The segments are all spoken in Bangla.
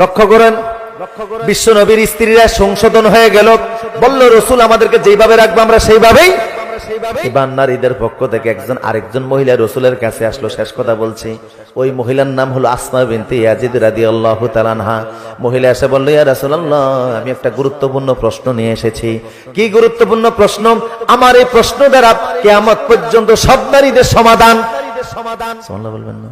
লক্ষ্য করেন বিশ্ব নবীর স্ত্রীরা সংশোধন হয়ে গেল। বলল রসুল আমাদেরকে যেভাবে রাখব আমরা সেইভাবেই এবার নারীদের পক্ষ থেকে একজন আরেকজন মহিলা রসুলের কাছে আসলো। শেষ কথা বলছি। ওই মহিলার নাম হলো আসমা বিনতে ইয়াজিদ রাদি আল্লাহ তালানহা মহিলা এসে বলল ইয়া রাসূলুল্লাহ আমি একটা গুরুত্বপূর্ণ প্রশ্ন নিয়ে এসেছি। কি গুরুত্বপূর্ণ প্রশ্ন? আমার এই প্রশ্ন দ্বারা কেয়ামত পর্যন্ত সব নারীদের সমাধান। সমাধান। বলবেন না।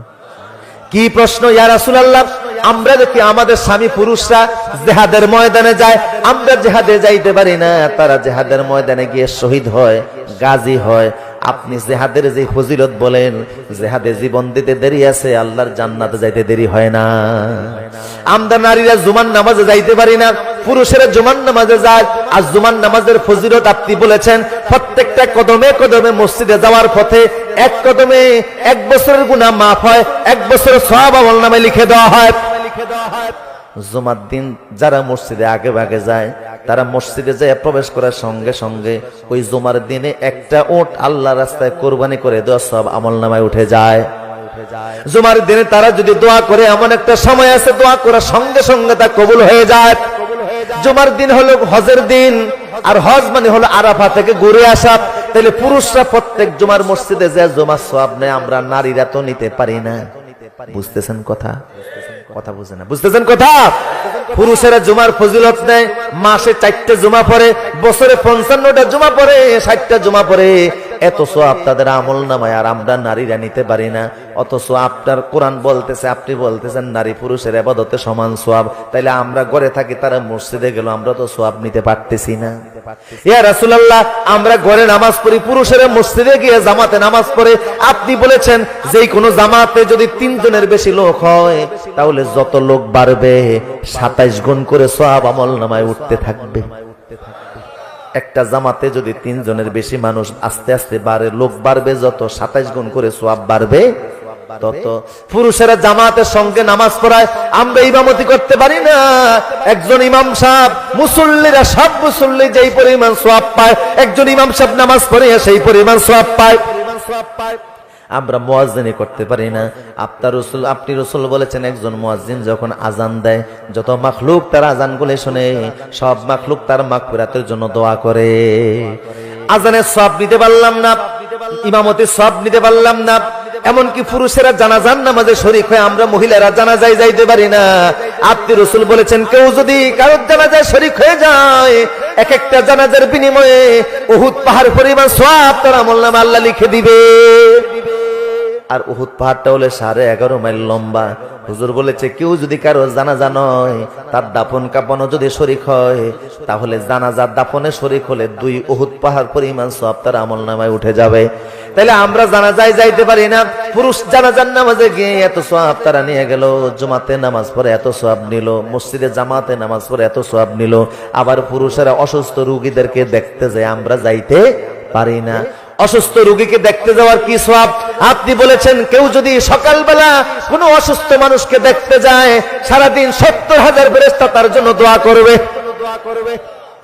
কি প্রশ্ন, ইয়া রাসূলুল্লাহ? আমরা দেখি আমাদের স্বামী পুরুষরা জেহাদের ময়দানে যায়, আমরা জেহাদে যাইতে পারি না, তারা জেহাদের ময়দানে গিয়ে শহীদ হয়, গাজী হয়। আপনি জেহাদের যে ফজিলত বলেন, জেহাদে জীবন দিতে দেরি আছে, আল্লাহর জান্নাতে যাইতে দেরি হয় না। আমরা নারীরা জুমান নামাজে যাইতে পারি না পুরুষেরা জুমান নামাজে যায় আর জুমান নামাজের ফজিলত আপনি বলেছেন, প্রত্যেকটা কদমে কদমে মসজিদে যাওয়ার পথে এক কদমে এক বছরের গুনাহ মাফ হয়, এক বছরের সব আমল নামে লিখে দেওয়া হয়। লিখে দেওয়া হয় জুমার দিন যারা মসজিদে আগে ভাগে যায়, তারা মসজিদে যায় প্রবেশ করার সঙ্গে সঙ্গে ওই জুমার দিনে একটা ওট আল্লাহ রাস্তায় কোরবানি করে দেওয়া সব আমল নামায় উঠে যায়। জুমার দিনে তারা যদি দোয়া করে, এমন একটা সময় আছে, দোয়া করার সঙ্গে সঙ্গে তা কবুল হয়ে যায়। জুমার দিন হলো হজের দিন, আর হজ মানে হলো আরাফা থেকে ঘুরে আসা। তাহলে পুরুষরা প্রত্যেক জুমার মসজিদে যে জুমার সব নেয়, আমরা নারীরা তো নিতে পারি না। বুঝতেছেন কথা? কথা বুঝে না। বুঝতেছেন কথা? পুরুষেরা জুমার ফজিলত নেয়, মাসে চারটে জুমা পরে বছরে পঞ্চান্নটা জুমা পরে ষাটটা জুমা পড়ে। এত সোয়াব তাদের আমল নামায় আর আমরা নারীরা নিতে পারি না। অথচ আপনার কোরআন বলতেছে, আপনি বলতেছেন, নারী পুরুষের আবাদতে সমান সোয়াব। তাইলে আমরা ঘরে থাকি, তারা মসজিদে গেল, আমরা তো সোয়াব নিতে পারতেছি না। আমরা ঘরে নামাজ পড়ি, পুরুষেরা মসজিদে গিয়ে জামাতে নামাজ পড়ে। আপনি বলেছেন যে কোনো জামাতে যদি তিনজনের বেশি লোক হয়, তাহলে যত লোক বাড়বে, সাতাইশ গুণ করে সোয়াব আমল নামায় উঠতে থাকবে। একটা জামাতে যদি তিনজনের বেশি মানুষ আস্তে আস্তে বাড়ে লোক বাড়বে, যত সাতাইশ গুণ করে সোয়াব বাড়বে, তত পুরুষেরা জামাতের সঙ্গে নামাজ পড়ায়। আমরা ইমামতি করতে পারি না। একজন ইমাম সাহেব, মুসল্লিরা সব মুসল্লি যেই পরিমাণ সোয়াব পায়, একজন ইমাম সাহেব নামাজ পড়ে সেই পরিমাণ সোয়াব পায়। আমরা মোয়াজিনি করতে পারি না। আপনার রসুল, আপনি রসুল বলেছেন, একজন মোয়াজিন যখন আজান দেয়, যত মাখলুক তার আজান গুলে শুনে, সব মাখলুক তার মাখফিরাতের জন্য দোয়া করে। আজানের সব নিতে পারলাম না, ইমামতির সব নিতে পারলাম না, এমনকি পুরুষেরা জানাজান নামাজে শরিক হয়ে আমরা মহিলারা জানাজায় যাইতে পারি না। আপনি রসুল বলেছেন, কেউ যদি কারোর জানাজায় শরিক হয়ে যায়, এক একটা জানাজার বিনিময়ে উহুদ পাহাড় পরিমাণ সব তারা আমল নামে আল্লাহ লিখে দিবে। আর উহুদ পাহাড়টা হলে সাড়ে এগারো মাইল লম্বা। হুজুর বলেছে, কেউ যদি কারও জানাজা নয়, তার দাফন কাপনও যদি শরিক হয়, তাহলে জানাজার দাফনে শরিক হলে দুই উহুদ পাহাড় পরিমাণ সব তার আমল নামায় উঠে যাবে। তাহলে আমরা জানাজায় যাইতে পারি না। পুরুষ জানাজার নামাজে গিয়ে এত সব তারা নিয়ে গেল, জমাতে নামাজ পড়ে এত সব নিল, মসজিদে জামাতে নামাজ পড়ে এত সব নিল। আবার পুরুষেরা অসুস্থ রুগীদেরকে দেখতে যায়, আমরা যাইতে পারি না। অসুস্থ রুগীকে দেখতে যাওয়ার কি সব আপনি বলেছেন, কেউ যদি সকালবেলা কোনো অসুস্থ মানুষকে দেখতে যায়, সারাদিন সত্তর হাজার ফেরেস্তা তার জন্য দোয়া করবে দোয়া করবে।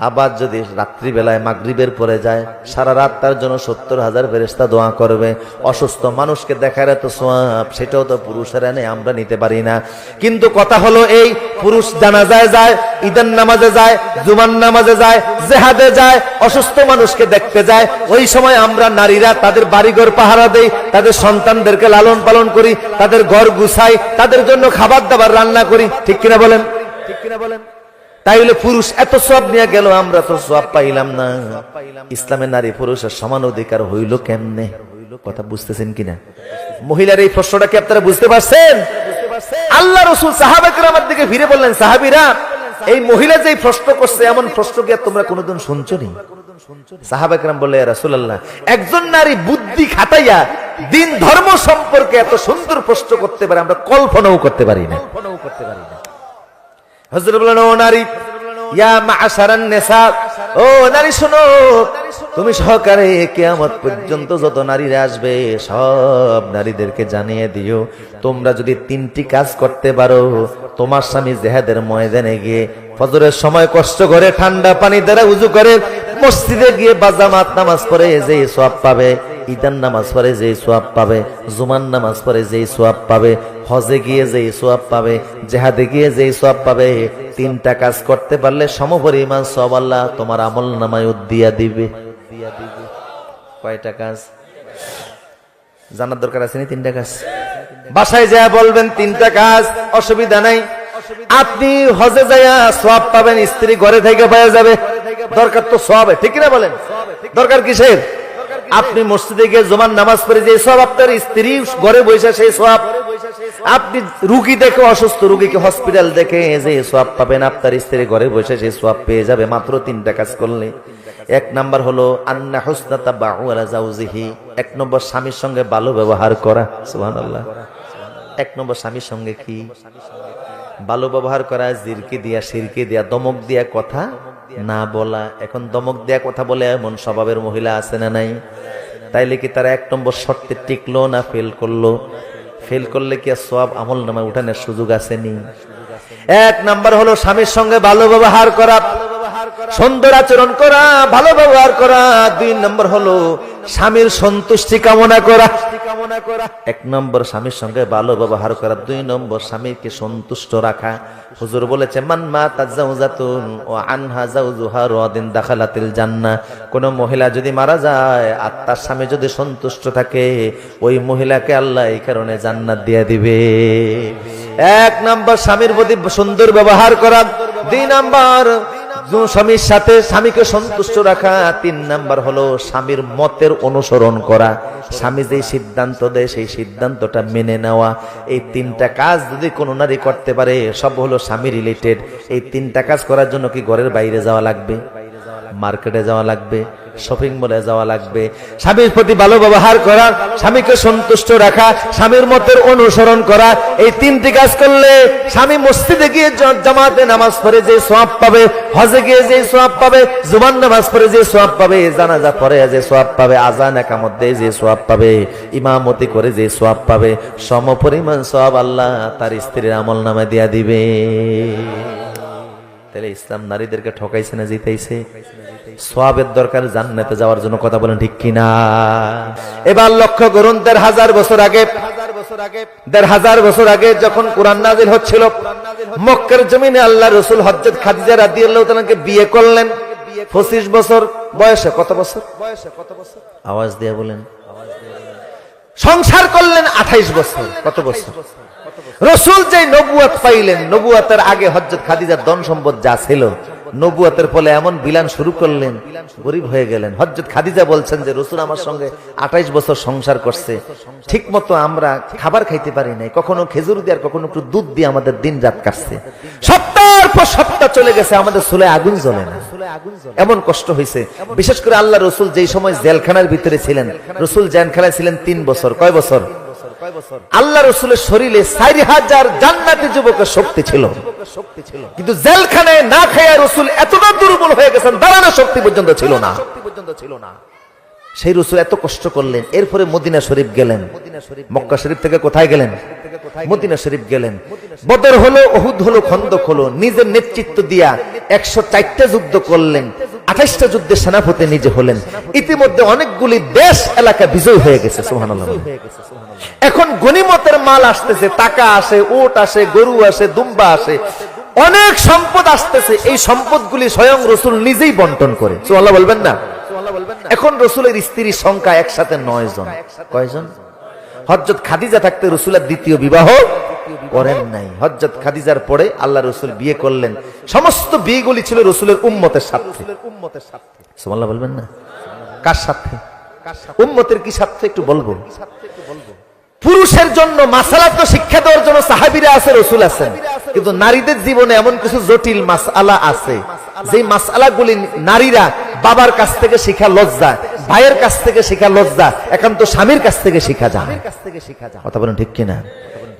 আবার যদি রাত্রিবেলায় মাগরিবের পরে যায়, সারা রাত তার জন্য সত্তর হাজার ফেরেস্তা দোয়া করবে। অসুস্থ মানুষকে দেখার এত সোয়াব, সেটাও তো পুরুষেরা নেই আমরা নিতে পারি না। কিন্তু কথা হলো এই, পুরুষ জানাজায় যায়, ঈদের নামাজে যায় জুমান নামাজে যায়, জেহাদে যায়, অসুস্থ মানুষকে দেখতে যায়। ওই সময় আমরা নারীরা তাদের বাড়িঘর পাহারা দেই, তাদের সন্তানদেরকে লালন পালন করি, তাদের ঘর গুছাই, তাদের জন্য খাবার দাবার রান্না করি। ঠিক কিনা বলেন? ঠিক কিনা বলেন? তাইলে পুরুষ এত সব নিয়ে গেল, আমরা তো সব পাইলাম না। ইসলামের নারী পুরুষের সমান অধিকার হইল কেমনে? কথা বুঝতেছেন কিনা? মহিলার এই প্রশ্নটা কি আপনারা বুঝতে পারছেন? আল্লাহ রসুল সাহাবাকের আমার দিকে ফিরে বললেন, সাহাবিরা, এই মহিলা যে প্রশ্ন করছে, এমন প্রশ্ন কি তোমরা কোনোদিন শুনছো নি? সাহাবাকরাম বলে রাসুলাল্লাহ, একজন নারী বুদ্ধি দিন ধর্ম সম্পর্কে এত সুন্দর প্রশ্ন করতে পারে, আমরা করতে পারি না কল্পনাও করতে পারি না। হজরত বলেন ও নারী ও নারী শোনো, তুমি সহকারে কেয়ামত পর্যন্ত যত নারীরা আসবে, সব নারীদেরকে জানিয়ে দিও। তোমরা যদি তিনটি কাজ করতে পারো, তোমার স্বামী জেহাদের ময়দানে গিয়ে ফজরের সময় কষ্ট করে ঠান্ডা পানি দ্বারা উজু করে মসজিদে গিয়ে বাজামাত নামাজ পড়ে যে সব পাবে। ঈদান নামাজ পরে যেই সোয়াব পাবে জুমান নামাজ পড়ে যেই সোয়াব পাবে, হজে গিয়ে যেই সোয়াব পাবে, জেহাদে গিয়ে যেই সোয়াব পাবে, তিনটা কাজ করতে পারলে সমপরিমাণ সব আল্লাহ তোমার আমল নামায় দিয়া দিবে। কয়টা কাজ? জানার দরকার আছে তিনটা কাজ? বাসায় যা বলবেন, তিনটা কাজ, অসুবিধা নাই। আপনি হজে যাইয়া সব পাবেন, স্ত্রী ঘরে থেকে পাওয়া যাবে। দরকার তো সব ঠিক না বলেন? দরকার কিসের? আপনি মসজিদে গিয়ে জমান নামাজ পড়ে যে সব আপনার স্ত্রী ঘরে বসে সেই সব, আপনি রুগী দেখে অসুস্থ রুগীকে হসপিটাল দেখে যে সব পাবেন? আপনার স্ত্রী ঘরে বসে সেই সব পেয়ে যাবে। মাত্র তিনটা কাজ করলে। এক নাম্বার হলো, আন্না হুসনাতা বাউলা জাউজিহি। এক নম্বর, স্বামীর সঙ্গে ভালো ব্যবহার করা। সুবহানাল্লাহ। এক নম্বর, স্বামীর সঙ্গে কি? ভালো ব্যবহার করা, জিরকে দিয়া, সিরকে দিয়া, দমক দিয়া কথা না বলা, এখন দমক দেয়া কথা বলে এমন স্বভাবের মহিলা আছে না নাই? তাইলে কি তারা এক নম্বর শর্তে টিকলো না ফেল করল? ফেল করলে কি আর সব আমল নামায় উঠানোর সুযোগ আসেনি? এক নাম্বার হলো স্বামীর সঙ্গে ভালো ব্যবহার করা সুন্দর আচরণ করা ভালো ব্যবহার করা। দুই নম্বর হলো স্বামীর সন্তুষ্টি কামনা করা। কামনা করা। এক নম্বর স্বামীর সঙ্গে ভালো ব্যবহার করা। দুই নম্বর স্বামীকে সন্তুষ্ট রাখা। হুজুর বলেছে মান মা তাজাউজাতুন ও আনহা জাউজুহা রাদিন দাখালাতিল জান্নাহ। কোন মহিলা যদি মারা যায় আর তার স্বামী যদি সন্তুষ্ট থাকে ওই মহিলাকে আল্লাহ এই কারণে জান্নাত দিয়ে দিবে। এক নম্বর স্বামীর প্রতি সুন্দর ব্যবহার করা। দুই নাম্বার স্বামীর সাথে স্বামীকে সন্তুষ্ট রাখা, তিন নাম্বার হলো স্বামীর মতের অনুসরণ করা। স্বামী যে সিদ্ধান্ত দেয়, সেই সিদ্ধান্তটা মেনে নেওয়া। এই তিনটা কাজ যদি কোনো নারী করতে পারে, সব হলো স্বামী রিলেটেড এই তিনটা কাজ করার জন্য কি ঘরের বাইরে যাওয়া লাগবে? মার্কেটে যাওয়া লাগবে শপিং মলে যাওয়া লাগবে। স্বামীর প্রতি ভালো ব্যবহার করা, স্বামীকে সন্তুষ্ট রাখা, স্বামীর মতের অনুসরণ করা, এই তিনটি কাজ করলে স্বামী মসজিদে গিয়ে জামাতে নামাজ পড়ে যে সোয়াব পাবে হজে গিয়ে যে সোয়াব পাবে জুমান নামাজ পড়ে যে সোয়াব পাবে, জানাজা পড়ে যে সোয়াব পাবে, আজান একামত দিয়ে যে সোয়াব পাবে, ইমামতি করে যে সোয়াব পাবে সম পরিমাণ সব আল্লাহ তার স্ত্রীর আমল নামে দিয়া দিবে। তাহলে ইসলাম নারীদেরকে ঠকাইছে না জিতাইছে? সোয়াবের দরকার জান্নাতে যাওয়ার জন্য কথা বলেন ঠিক কিনা? এবার লক্ষ্য করুন, দেড় হাজার বছর আগে আল্লাহ রসুল হজরত খাদিজা তাআলাকে বিয়ে করলেন। পঁচিশ বছর বয়সে কত বছর? বয়সে কত বছর আওয়াজ বলেন। সংসার করলেন আঠাইশ বছর, কত বছর? রসুল যে নবুয়াত পাইলেন, নবুয়াতের আগে হজরত খাদিজার ধন সম্পদ যা ছিল, নবুয়াতের ফলে এমন বিলান শুরু করলেন, গরিব হয়ে গেলেন। হজরত খাদিজা বলছেন যে, রসুল আমার সঙ্গে আঠাইশ বছর সংসার করছে ঠিক মতো আমরা খাবার খাইতে পারি নাই, কখনো খেজুর দিয়ে আর কখনো একটু দুধ দিয়ে আমাদের দিন রাত কাটছে। সপ্তাহের পর সপ্তাহ চলে গেছে, আমাদের চুলে আগুন জ্বলে না। এমন কষ্ট হয়েছে বিশেষ করে আল্লাহ রসুল যেই সময় জেলখানার ভিতরে ছিলেন, রসুল জেলখানায় ছিলেন তিন বছর। কয় বছর? আল্লাহ রসুলের শরীরে চারি হাজার জান্নাতি যুবকের শক্তি ছিল। শক্তি ছিল। কিন্তু জেলখানায় না খাইয়া রসুল এতটা দুর্বল হয়ে গেছেন দাঁড়ানোর শক্তি পর্যন্ত ছিল না। সেই রসুল এত কষ্ট করলেন। এরপরে মদিনা শরীফ গেলেন। মক্কা শরীফ থেকে কোথায় গেলেন? মদিনা শরীফ গেলেন। বদর হলো অহুদ হলো খন্দক হলো নিজের নেতৃত্ব দিয়া একশো চারটা যুদ্ধ করলেন। আঠাইশটা যুদ্ধে সেনাপতি নিজে হলেন। ইতিমধ্যে অনেকগুলি দেশ এলাকা বিজয় হয়ে গেছে, সুবহানাল্লাহ। এখন গনিমতের মাল আসতেছে, টাকা আসে ওট আসে, গরু আসে, দুম্বা আসে। অনেক সম্পদ আসতেছে। এই সম্পদগুলি স্বয়ং রসুল নিজেই বন্টন করে। সুবহানাল্লাহ বলবেন না? এখন রসুলের স্ত্রীর সংখ্যা একসাথে নয় জন। কয়জন? হজরত খাদিজা থাকতে রসুলের দ্বিতীয় বিবাহ করেন নাই। হজরত খাদিজার পরে আল্লাহ রসুল বিয়ে করলেন। সমস্ত বিয়েগুলি ছিল রসুলের উম্মতের সাথে সোমাল্লাহ বলবেন না? কার সাথে উম্মতের কি সাথে একটু বলব? পুরুষের জন্য মাসালা তো শিক্ষা দেওয়ার জন্য সাহাবিরা আছে, রসুল আছেন কিন্তু নারীদের জীবনে এমন কিছু জটিল মাসালা আছে যে মাসালাগুলি নারীরা বাবার কাছ থেকে শিখা লজ্জা, ভাইয়ের কাছ থেকে শিখা লজ্জা, একান্ত স্বামীর কাছ থেকে শিখা যায় কথা বলেন ঠিক কিনা?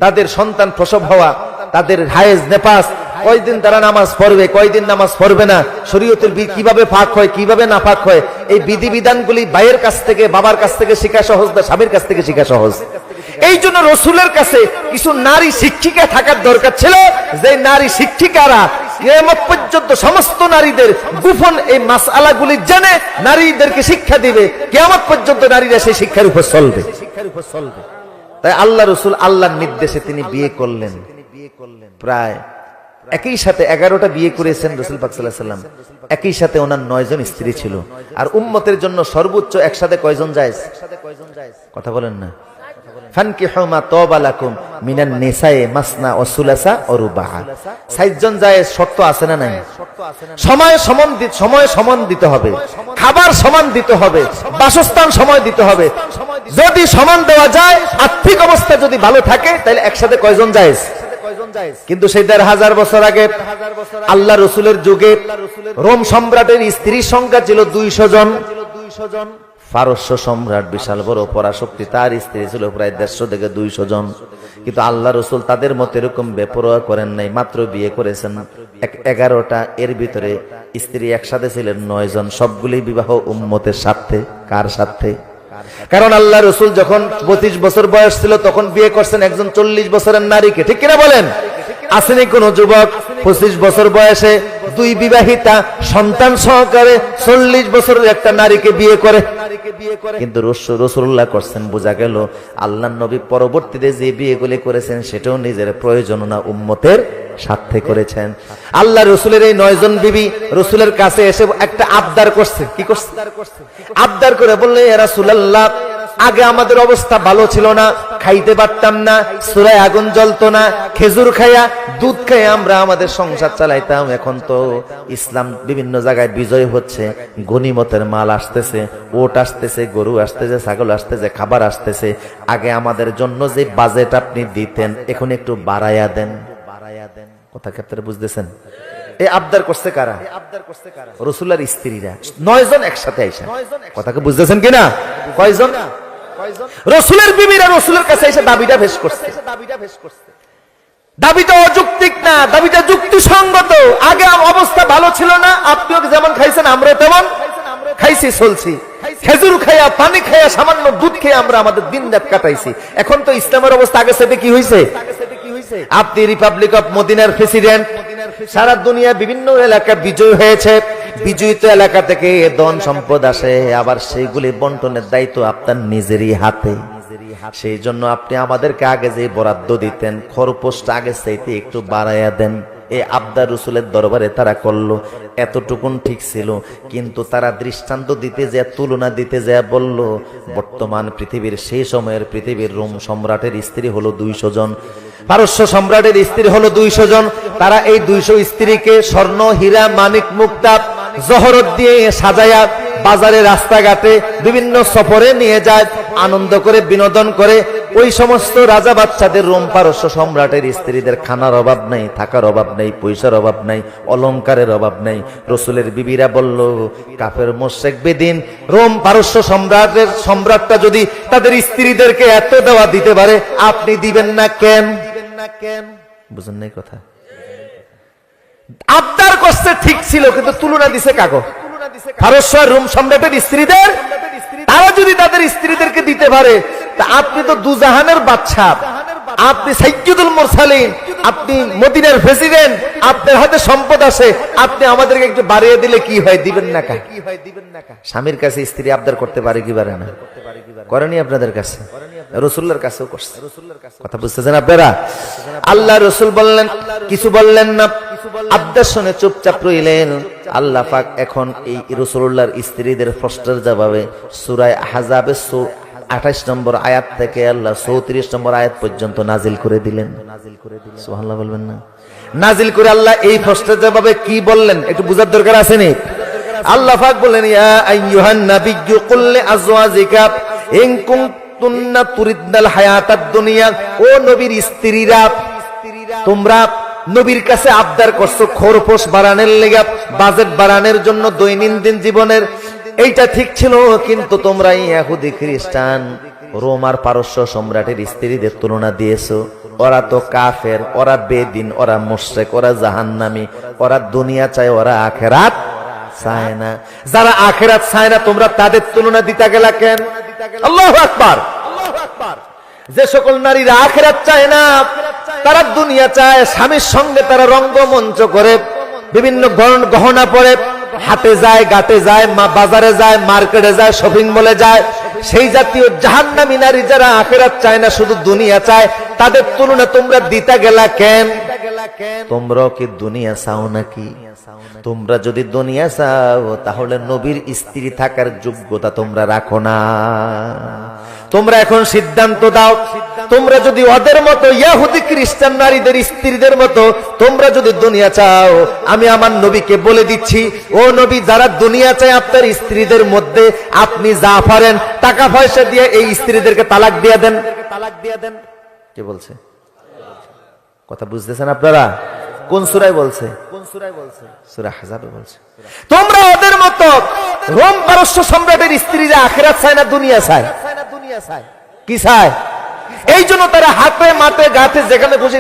তাদের সন্তান প্রসব হওয়া, তাদের হায়েজ নেপাস কয়দিন তারা নামাজ পড়বে, কয়দিন নামাজ পড়বে না, শরীয়তের কীভাবে ফাঁক হয়, কীভাবে না ফাঁক হয়, এই বিধি বিধানগুলি ভাইয়ের কাছ থেকে, বাবার কাছ থেকে শিখা সহজ না স্বামীর কাছ থেকে শিখা সহজ? এই জন্য রসুলের কাছে কিছু নারী শিক্ষিকা থাকার দরকার ছিল, যে নারী শিক্ষিকারা পর্যন্ত সমস্ত নারীদের গুফন এই মাসআলাগুলি জেনে নারীদেরকে শিক্ষা দিবে। কিয়ামত পর্যন্ত নারীরা সেই শিক্ষার উপর চলবে। শিক্ষার উপর চলবে তাই আল্লাহ রসুল আল্লাহর নির্দেশে তিনি বিয়ে করলেন। প্রায় একই সাথে এগারোটা বিয়ে করেছেন রসুল পাক সাল্লাহ সাল্লাম। একই সাথে ওনার নয়জন স্ত্রী ছিল। আর উম্মতের জন্য সর্বোচ্চ একসাথে কয়জন যায়? কথা বলেন না। শর্ত আছে না নাই? সমান দিতে হবে। খাবার সমান দিতে হবে। বাসস্থান সময় দিতে হবে। যদি সমান দেওয়া যায়, আর্থিক অবস্থা যদি ভালো থাকে, তাহলে একসাথে কয়জন যায়? কিন্তু সেই দেড় হাজার বছর আগে আল্লাহ রসুলের যুগে রোম সম্রাটের স্ত্রীর সংখ্যা ছিল দুইশো জন দুইশো জন। পারস্য সম্রাট, বিশাল বড় পরাশক্তি, তার স্ত্রী ছিল প্রায় দেড়শো থেকে দুইশো জন। কিন্তু আল্লাহ রসুল তাদের মতো এরকম বেপরোয়া করেন নাই, মাত্র বিয়ে করেছেন। এগারোটা, এর ভিতরে স্ত্রী একসাথে ছিলেন নয় জন। সবগুলি বিবাহ উম্মতের স্বার্থে। কার স্বার্থে? কারণ আল্লাহ রসুল যখন পঁচিশ বছর বয়স ছিল, তখন বিয়ে করছেন একজন চল্লিশ বছরের নারীকে। ঠিক কিনা বলেন? আসেনি কোন যুবক। পঁচিশ বছর বয়সে দুই বিবাহিতা সন্তান সহকারে চল্লিশ বছরের একটা নারীকে বিয়ে করে। কিন্তু রসুল্লাহ করছেন, বোঝা গেল আল্লাহ নবী পরবর্তীতে যে বিয়েগুলি করেছেন, সেটাও নিজের প্রয়োজন না, উম্মতের স্বার্থে করেছেন। আল্লাহ রসুলের এই নয়জন বিবি রসুলের কাছে এসে একটা আবদার করছে। কি করছে? আবদার করে বললে এরা সুলাল্লাহ আগে আমাদের অবস্থা ভালো ছিল না, খাইতে পারতাম না, সুরায় আগুন জ্বলতো না, খেজুর খাইয়া দুধ খাইয়া আমরা আমাদের সংসার চালাইতাম। এখন তো ইসলাম বিভিন্ন জায়গায় বিজয় হচ্ছে। গনিমতের মাল আসতেছে, ওট আসতেছে, গরু আসতেছে, ছাগল আসতেছে, খাবার আসতেছে। আগে আমাদের জন্য যে বাজেট আপনি দিতেন, এখন একটু বাড়াইয়া দেন। বাড়াইয়া দেন কথা কি আপনারা বুঝতেছেন? এই আবদার করছে কারা? রসুল্লার স্ত্রীরা। নয় জন একসাথে আইসা। কথাকে বুঝতেছেন কিনা? কয়জন? রসুলের বিবিরা রসুলের কাছে এসে দাবিটা ভেস করছে। দাবিটা অযৌক্তিক না দাবিটা যুক্তিসঙ্গত। আগে অবস্থা ভালো ছিল না আপনিও যেমন খাইছেন আমরা তেমন খাইছি, চলছি। খেজুর খাইয়া, পানি খাইয়া, সামান্য দুধ খেয়ে আমরা আমাদের দিন রাত কাটাইছি। এখন তো ইসলামের অবস্থা আগে সেটা কি হয়েছে আপনি রিপাবলিক অফ মদিনার প্রেসিডেন্ট সারা দুনিয়া বিভিন্ন এলাকা বিজয় হয়েছে। বিজয়িত এলাকা থেকে ধন সম্পদ আসে, আবার সেইগুলি বন্টনের দায়িত্ব আপনার নিজেরই হাতে। সেই জন্য আপনি আমাদেরকে আগে যে বরাদ্দ দিতেন, খরপোশটা আগে চাইতে একটু বাড়াইয়া দেন। এই আবদার রসুলের দরবারে তারা করল, এতটুকুন ঠিক ছিল। কিন্তু তারা দৃষ্টান্ত দিতে যা তুলনা দিতে যা বলল, বর্তমান পৃথিবীর সেই সময়ের পৃথিবীর রোম সম্রাটের স্ত্রী হলো দুইশো জন। পারস্য সম্রাটের স্ত্রী হলো দুইশো জন। তারা এই দুইশো স্ত্রীকে স্বর্ণ, হীরা, মানিক মুক্তা জহরত দিয়ে সাজায়া বাজারে রাস্তাঘাটে বিভিন্ন সফরে নিয়ে যায়, আনন্দ করে, বিনোদন করে। ওই সমস্ত রাজা বাচ্চাদের রোম পারস্য সম্রাটের স্ত্রীদের খানার অভাব নেই, থাকার অভাব নেই, পয়সার অভাব নেই অলংকারের অভাব নেই। রসুলের বিবিরা বলল, কাফের মোশেক বেদিন, রোম পারস্য সম্রাটের সম্রাটটা যদি তাদের স্ত্রীদেরকে এত দেওয়া দিতে পারে, আপনি দিবেন না কেন? বুঝেন নাই কথা? আবদার করছে, ঠিক ছিল, কিন্তু তুলনা দিছে কাগজ রোম সম্রাটের স্ত্রীদের তারা যদি তাদের স্ত্রীদেরকে দিতে পারে তা আপনি তো দুজাহানের বাচ্চা আপনি মুরসালিন আপনি মদিনার প্রেসিডেন্ট আপনার হাতে সম্পদ আছে আপনি আমাদেরকে একটু বাড়িয়ে দিলে কি হয় দিবেন না কা? কি হয় দিবেন না কা? স্বামীর কাছে স্ত্রী আবদার করতে পারে কি পারে না? করেনি আপনাদের কাছে? রসুল্লার কাছেও করছে। কথা বুঝতেছেন আপনারা? আল্লাহ রসুল বললেন কিছু বললেন না। আবদার শুনে চুপচাপ রইলেন। আল্লাহ পাক এখন এই রসুল্লাহর স্ত্রীদের প্রশ্নের জবাবে সুরায় হাজাবে আঠাশ নম্বর আয়াত থেকে আল্লাহ চৌত্রিশ নম্বর আয়াত পর্যন্ত নাজিল করে দিলেন। নাজিল করে বলবেন না। নাজিল করে আল্লাহ এই প্রশ্নের জবাবে কি বললেন? একটু বুঝার দরকার আছে নি? আল্লাহ পাক বললেন, ইয়া আইয়ুহান নাবিয়্যু, কুল লিআজওয়াজিকা ইন কুনতুন্না তুরিদনাল হায়াতাদ দুনিয়া। ও নবীর স্ত্রীরা, তোমরা নবীর কাছে আবদার করছ, খোরপোশ বাড়ানোর লেগা, বাজেট বাড়ানোর জন্য দৈনন্দিন জীবনের। এইটা ঠিক ছিল, কিন্তু তোমরা ইহুদি খ্রিস্টান রোমার পারস্য সম্রাটের স্ত্রীদের তুলনা দিয়েছ। ওরা তো কাফের, ওরা বেদিন, ওরা মোশেক ওরা জাহান্নামি, ওরা দুনিয়া চায়, ওরা আখেরাত চায় না। যারা আখেরাত চায় না, তোমরা তাদের তুলনা দিতে গেলা কেন? আল্লাহ আকবার। যে সকল নারীরা আখেরাত চায় না তারা দুনিয়া চায়, স্বামীর সঙ্গে তারা রঙ্গমঞ্চ করে, বিভিন্ন গহন- পরে, হাটে যায়, ঘাটে যায়, মা- বাজারে যায়, মার্কেটে যায়, শপিং মলে যায়। সেই জাতীয় জাহান্নামী নারী যারা আখেরাত চায় না, শুধু দুনিয়া চায়, তাদের তুলনা তোমরা দিতে গেলা কেন? তোমরাও কি দুনিয়া চাও নাকি? তোমরা যদি দুনিয়া চাও, তাহলে নবীর স্ত্রী থাকার যোগ্যতা তোমরা রাখো না। তোমরা এখন সিদ্ধান্ত দাও। তোমরা যদি ওদের মতো ইয়াহুদি খ্রিস্টান নারীদের স্ত্রীদের মতো তোমরা যদি দুনিয়া চাও, আমি আমার নবীকে বলে দিচ্ছি, ও নবী, যারা দুনিয়া চায় আপনার স্ত্রীদের মধ্যে, আপনি যা পারেন, টাকা পয়সা দিয়ে এই স্ত্রীদেরকে তালাক দিয়ে দেন। তালাক দিয়ে দেন কে বলছে? কথা বুঝতেছেন আপনারা? কোন সুরায় বলছে? কোন সুরায় বলছে সুরা হাজাবে বলছে। তোমরা ওদের মতো রোম পারস্য সম্রাটের স্ত্রীরা আখেরাত চায় না, দুনিয়া চায়। এই জন্য তারা হাতে মাতে গাতে যেখানে বসে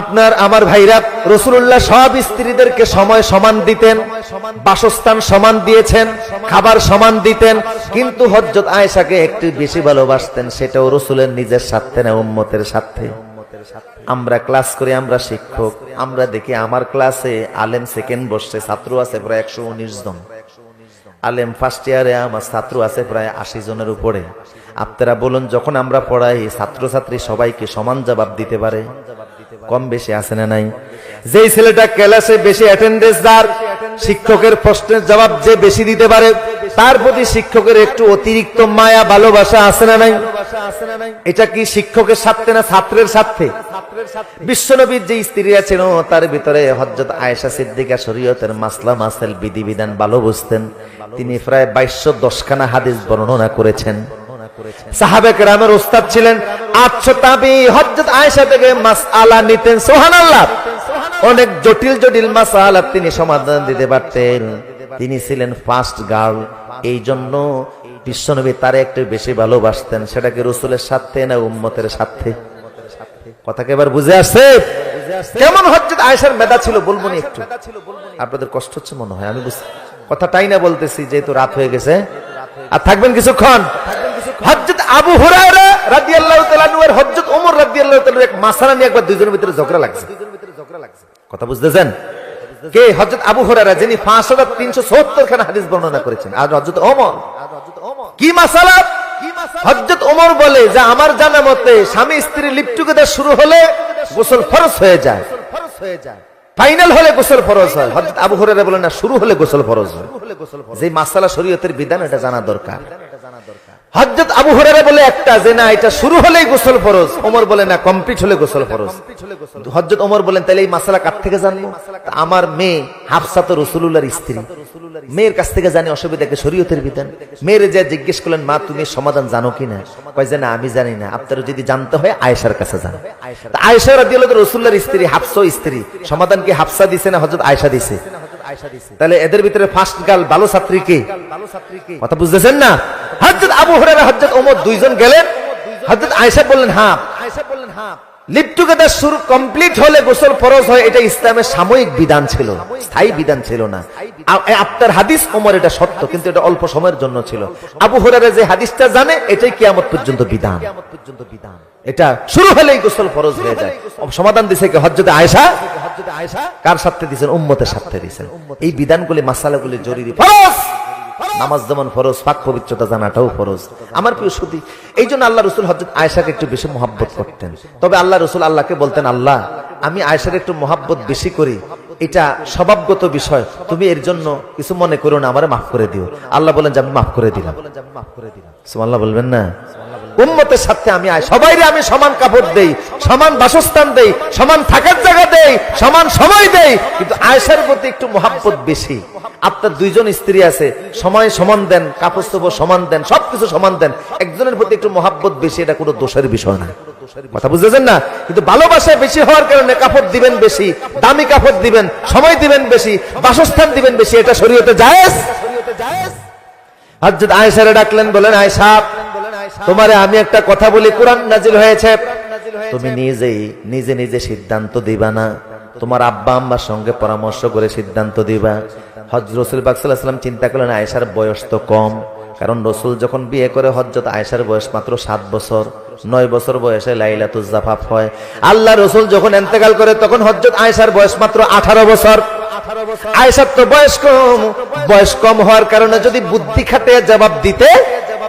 আপনার আমার ভাইরা রসুল্লাহ সব স্ত্রীদেরকে সময় সমান দিতেন, বাসস্থান সমান দিয়েছেন, খাবার সমান দিতেন। কিন্তু হজরত আয়েশাকে একটু বেশি ভালোবাসতেন, সেটাও রসুলের নিজের স্বার্থে না, উম্মতের স্বার্থে। আমরা ক্লাস করে, আমরা শিক্ষক। আমরা দেখি আমার ক্লাসে আলেম সেকেন্ড বসছে ছাত্র আছে প্রায় একশো উনিশ জন। আলেম ফার্স্ট ইয়ারে আমার ছাত্র আছে প্রায় আশি জনের উপরে। আপনারা বলুন, যখন আমরা পড়াই, ছাত্রছাত্রী সবাইকে সমান জবাব দিতে পারে? কম বেশি আছে না নাই? যেই ছেলেটা ক্লাসে বেশি অ্যাটেন্ডেন্স দার শিক্ষকের প্রশ্নের জবাব যে বেশি দিতে পারে, তার প্রতি শিক্ষকের একটু অতিরিক্ত মায়া, ভালোবাসা আছে না নাই? এটা কি শিক্ষকের স্বার্থে না ছাত্রের স্বার্থে? বিশ্বনবীর যে স্ত্রীরা ছিল তার ভিতরে হজরত আয়েশা সিদ্দিকা শরীয়তের মাসলা মাসেল বিধিবিধান ভালো বুঝতেন। তিনি প্রায় বাইশশো দশখানা হাদিস বর্ণনা করেছেন। সাহাবেক রামের উস্তাদ ছিলেন। আচ্ছা তাবি হজরত আয়েশা থেকে মাস আলা নিতেন সোহান অনেক জটিল জটিল মাস আলা তিনি সমাধান দিতে পারতেন। তিনি ছিলেন ফার্স্ট গার্ল এই জন্য বিশ্বনবী তারে একটু বেশি ভালোবাসতেন। সেটাকে রসুলের সাথে না উম্মতের সাথে? কথাকে এবার বুঝে আসছে? কেমন মেধা ছিল? বলব নি একটু। আপনাদের কষ্ট হচ্ছে মনে হয়, আমি বুঝ- কথাটাই না বলতেছি, যেহেতু রাত হয়ে গেছে। আর থাকবেন কিছুক্ষণ। হজরত আবু হুরায়রা রাদিয়াল্লাহু তাআলা আর হজরত ওমর রাদিয়াল্লাহু তাআলা এক মাসালা নিয়ে একবার দুইজনের ভিতরে ঝগড়া লাগছে। কথা বুঝতেছেন? কে? হজরত আবু হুরায়রা যিনি 5374 খানা হাদিস বর্ণনা করেছেন। আর হজরত ওমর? কি মাসালা? হজরত ওমর বলে যে আমার জানা মতে স্বামী স্ত্রী শুরু হলে গোসল ফরজ হয়ে যায়। ফাইনাল হলে গোসল ফরজ হয়। হজরত আবু হুরায়রা বলে না শুরু হলে গোসল ফরজ হয়। যে মাসালা শরীয়তের বিধান এটা জানা দরকার। হজরত আবু হুরায়রা বলে, একটা যে না এটা শুরু হলেই গোসল ফরজ। ওমর বলে, না, কমপ্লিট হলে গোসল ফরজ। হজরত ওমর বলেন তাহলে এই মাসালা কার থেকে জানব? আমার মেয়ে হাফসা তো রসুল্লাহর স্ত্রী। মেয়ের কাছ থেকে জানি অসুবিধাকে শরীয়তের বিধান। মেয়ের যে জিজ্ঞেস করলেন, মা, তুমি সমাধান জানো কি না কয় যে, না, আমি জানি না। আপনারা যদি জানতে হয়, আয়েশার কাছে তা আয়েশা রাদিয়াল্লাহু রসুল্লাহর স্ত্রী হাফসা স্ত্রী, সমাধান কি হাফসা দিছে না হজরত আয়েশা দিছে? তাহলে এদের ভিতরে ফার্স্ট গার্ল ভালো ছাত্রী কে? কথা বুঝতেছেন না? আবু হুরায়রা হজরত ওমর দুইজন গেলেন। হজরত আয়েশা বললেন হ্যাঁ। বললেন হ্যাঁ। লিপ টুগেদার শুরু কমপ্লিট হলে গোসল ফরজ হয় এটা ইসলামের সাময়িক বিধান ছিল স্থায়ী বিধান। ছিল না। আপনার হাদিস ওমর এটা সত্য কিন্তু এটা অল্প সময়ের জন্য ছিল। আবু হুরায়রা যে হাদিসটা জানে এটাই কিয়ামত পর্যন্ত বিধান। এটা শুরু হলেই গোসল ফরজ হয়ে যায়। সমাধান দিছে কি? হজরত আয়েশা? কার সাথে দিছেন? উম্মতের সাথে দিছেন। এই বিধানগুলি মাসালাগুলি জরুরি। ফরজ! নামাজ যেমন ফরজ, পাক পবিত্রতা জানাটাও ফরজ। আমার প্রিয় সুদী এই জন্য আল্লাহ রসুল হজরত আয়সাকে একটু বেশি মহাব্বত করতেন। তবে আল্লাহ রসুল আল্লাহকে বলতেন, আল্লাহ, আমি আয়সার একটু মহাব্বত বেশি করি। এটা স্বভাবগত বিষয়। তুমি এর জন্য কিছু মনে করো না, আমারে মাফ করে দিও। আল্লাহ বলেন যে আমি মাফ করে দিলাম। আল্লাহ বলবেন না? উম্মতের সাথে আমি আয় সবাইরে আমি সমান কাপড় দেই, সমান বাসস্থান দেই, সমান থাকার জায়গা দেই, সমান সময় দেই। কিন্তু আয়েশার প্রতি একটু মহাব্বত বেশি। আপনার দুইজন স্ত্রী আছে, সময় সমান দেন, কাপড় সমান দেন, সবকিছু সমান দেন। একজনের প্রতি একটু মহাব্বত বেশি, এটা কোনো দোষের বিষয় না। কথা বুঝতেছেন না? কিন্তু ভালোবাসা বেশি হওয়ার কারণে কাপড় দিবেন বেশি, দামি কাপড় দিবেন, সময় দিবেন বেশি, বাসস্থান দিবেন বেশি, এটা শরীয়তে জায়েজ? হযরত আয়েশারে ডাকলেন, বলেন, আয়েশা, তোমারে আমি একটা কথা বলি, কোরআন নাজিল হয়েছে। তুমি নিজেই, নিজে নিজে সিদ্ধান্ত দিবা না। তোমার আব্বা আম্মার সঙ্গে পরামর্শ করে সিদ্ধান্ত দিবা। হজরত রসুল বাকসাল্লাম চিন্তা করলেন, আয়েশার বয়স তো কম। কারণ রসুল যখন বিয়ে করে হজরত আয়েশার বয়স মাত্র সাত বছর। নয় বছর বয়সে লাইলাতুজ জাফাফ হয়। আল্লাহ রসুল যখন এন্তেকাল করে তখন হজরত আয়েশার বয়স মাত্র আঠারো বছর। আয়েশার তো বয়স কম। বয়স কম হওয়ার কারণে যদি বুদ্ধি খাটে জবাব দিতে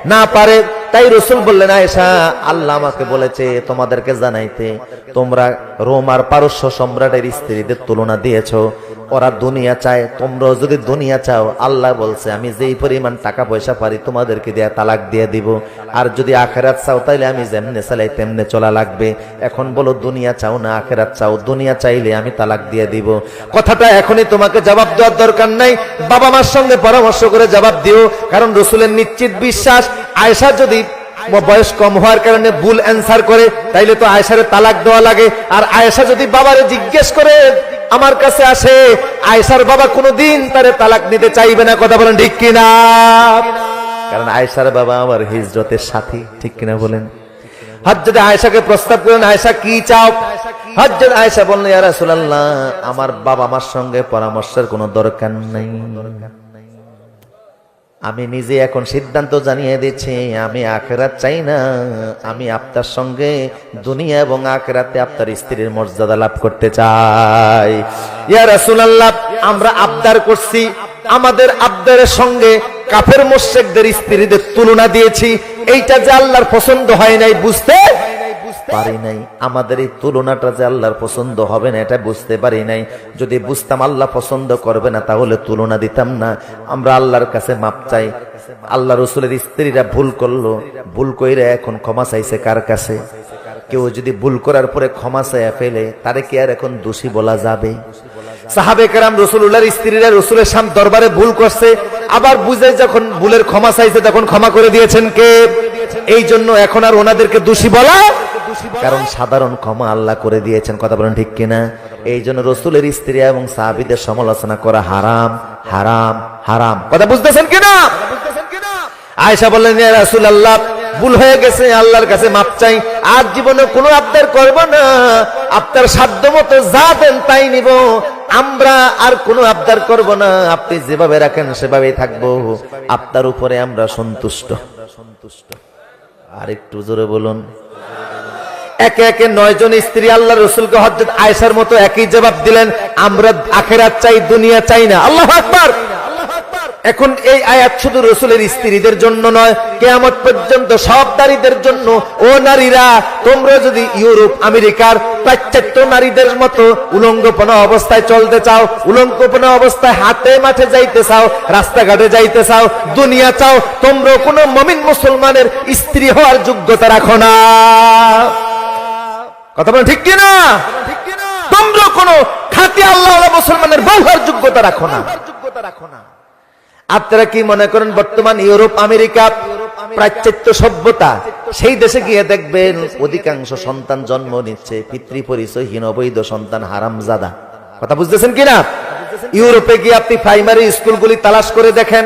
না পারে তাই রসুল বললেন আয়েশা আল্লাহ আমাকে বলেছে তোমাদেরকে জানাইতে তোমরা রোম আর পারস্য সম্রাটের স্ত্রীদের তুলনা দিয়েছ। ওরা দুনিয়া চায়, তোমরাও যদি দুনিয়া চাও, আল্লাহ বলছে, আমি যেই পরিমাণ টাকা পয়সা পারি, তোমাদেরকে দেয়া, তালাক দিয়ে দিব। আর যদি আখেরাত চাও, তাইলে আমি যেমনে চালাই, তেমনে চলা লাগবে। এখন বলো, দুনিয়া চাও না আখেরাত চাও? দুনিয়া চাইলে আমি তালাক দিয়ে দিব। কথাটা এখনই তোমাকে জবাব দেওয়ার দরকার নাই। বাবা মার সঙ্গে পরামর্শ করে জবাব দিও। কারণ রসুলের নিশ্চিত বিশ্বাস আয়সা যদি বয়স কম হওয়ার কারণে ভুল অ্যান্সার করে, তাইলে তো আয়েশারে তালাক দেওয়া লাগে। আর আয়েশা যদি বাবারে জিজ্ঞেস করে আমার কাছে আসে আয়সার বাবা কোনোদিন তারে তালাক নিতে চাইবে না, কথা বলেন ঠিক কিনা? কারণ আয়সার বাবা আমার হিজরতের সাথী, ঠিক কিনা বলেন? প্রস্তাব কি চাও? আমার বাবা আমার সঙ্গে পরামর্শের কোনো দরকার নাই। আমি নিজে এখন সিদ্ধান্ত জানিয়ে দিচ্ছি, আমি আখেরাত চাই না। আমি আপনার সঙ্গে দুনিয়া এবং আখেরাতে আপনার স্ত্রীর মর্যাদা লাভ করতে চাই। ইয়া রাসূলুল্লাহ, আমরা আবদার করছি, আমাদের আবদারের সঙ্গে কাফের মোশেকদের স্ত্রীদের তুলনা দিয়েছি। এইটা যে আল্লাহর পছন্দ হয় নাই, বুঝতে পারি নাই। আমাদের এই তুলনাটা যে আল্লাহর পছন্দ হবে না, এটা বুঝতে পারি নাই। যদি বুঝতাম আল্লাহ পছন্দ করবে না, তাহলে তুলনা দিতাম না। আমরা আল্লাহর কাছে মাপ চাই। আল্লাহ রসুলের স্ত্রীরা ভুল করল। ভুল কইরা এখন ক্ষমা চাইছে কার কাছে? কেউ যদি ভুল করার পরে ক্ষমা চাইয়া ফেলে, তারে কি আর এখন দোষী বলা যাবে? সাহাবে কারাম রসুল্লাহর স্ত্রীরা রসুলের সাম দরবারে ভুল করছে। আবার বুঝে যখন ভুলের ক্ষমা চাইছে, তখন ক্ষমা করে দিয়েছেন কে? এই জন্য এখন আর ওনাদেরকে দোষী বলা কারণ সাধারণ ক্ষমা আল্লাহ করে দিয়েছেন, কথা বলেন ঠিক কিনা? এই জন্য রসুলের স্ত্রী এবং সাহাবিদের সমালোচনা করা হারাম হারাম হারাম। কথা বুঝতেছেন কিনা? আয়সা বললেন রাসুল আল্লাহ ভুল হয়ে গেছে, আল্লাহর কাছে মাপ চাই। আর জীবনে কোনো আবদার করব না। আপনার সাধ্য মতো যা দেন তাই নিব। আমরা আর কোনো আবদার করব না। আপনি যেভাবে রাখেন, সেভাবেই থাকব। আপনার উপরে আমরা সন্তুষ্ট সন্তুষ্ট। আর একটু জোরে বলুন। একে একে নয় জন স্ত্রী আল্লাহ রসুলকে হজরত আয়েশার মতো একই জবাব দিলেন, আমরা আখেরাত চাই, দুনিয়া চাই না। আল্লাহ আকবার! এখন এই আয়াত শুধু রসুলের স্ত্রীদের জন্য নয়, কেয়ামত পর্যন্ত সব নারীদের জন্য। ও নারীরা, তোমরা যদি ইউরোপ, আমেরিকার পাশ্চাত্য নারীদের মতো উলঙ্গপনা অবস্থায় চলতে চাও, উলঙ্গপনা অবস্থায় হাতে মাঠে যাইতে চাও, রাস্তাঘাটে যাইতে চাও, দুনিয়া চাও তোমরা কোনো মমিন মুসলমানের স্ত্রী হওয়ার যোগ্যতা রাখো না। কথা বলেন ঠিক কিনা? তোমরা কোনো খাতি আল্লাহ মুসলমানের না যোগ্যতা রাখো না। আপনারা কি মনে করেন বর্তমান ইউরোপ, আমেরিকা প্রাচ্যত্য সভ্যতা, সেই দেশে গিয়ে দেখবেন অধিকাংশ সন্তান জন্ম নিচ্ছে পিতৃ পরিচয়হীন অবৈধ সন্তান হারামজাদা। কথা বুঝতেছেন কিনা? ইউরোপে গিয়ে আপনি প্রাইমারি স্কুলগুলি তালাশ করে দেখেন।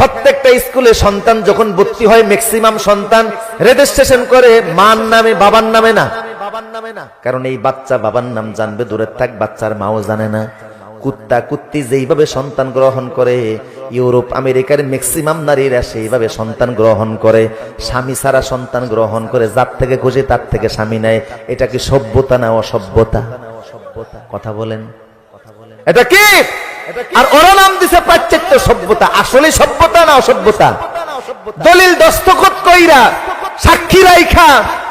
প্রত্যেকটা স্কুলে সন্তান যখন ভর্তি হয় ম্যাক্সিমাম সন্তান রেজিস্ট্রেশন করে মান নামে বাবার নামে না। বাবার নামে না। কারণ এই বাচ্চা বাবার নাম জানবে দূরে থাক বাচ্চার মাও জানে না। কুত্তা কুত্তি যেইভাবে সন্তান গ্রহণ করে ইউরোপ আমেরিকার ম্যাক্সিমাম নারীরা সেইভাবে সন্তান গ্রহণ করে। স্বামী ছাড়া সন্তান গ্রহণ করে যার থেকে খুঁজে তার থেকে স্বামী নেয়। এটা কি সভ্যতা না অসভ্যতা? কথা বলেন। এটা কি? আর ওরা নাম দিছে পাশ্চাত্য সভ্যতা। আসলে সভ্যতা না অসভ্যতা? দলিল দস্তখত কইরা, সাক্ষী রাইখা,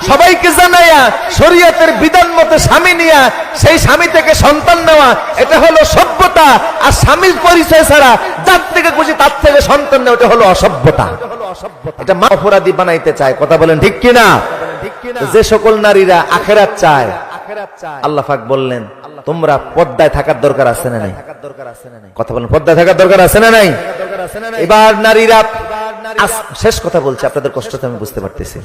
সবাইকে জানাইয়া, শরীয়তের বিধান মতো স্বামী নিয়া, সেই স্বামী থেকে সন্তান নেওয়া, এটা হলো সভ্যতা। আর স্বামীর পরিচয় ছাড়া যার থেকে খুশি তার থেকে সন্তান নেওয়া, এটা হলো অসভ্যতা। এটা মা অপরাধী বানাইতে চায়। কথা বলেন ঠিক কিনা? যে সকল নারীরা আখেরাত চায়, আল্লাহ পাক বললেন তোমরা পদ্মায় থাকার দরকার আছে না নাই? কথা বলেন, পদ্মায় থাকার দরকার আছে না নাই? এবার নারীরা শেষ কথা বলছে, আপনাদের কষ্টটা আমি বুঝতে পারতেছি।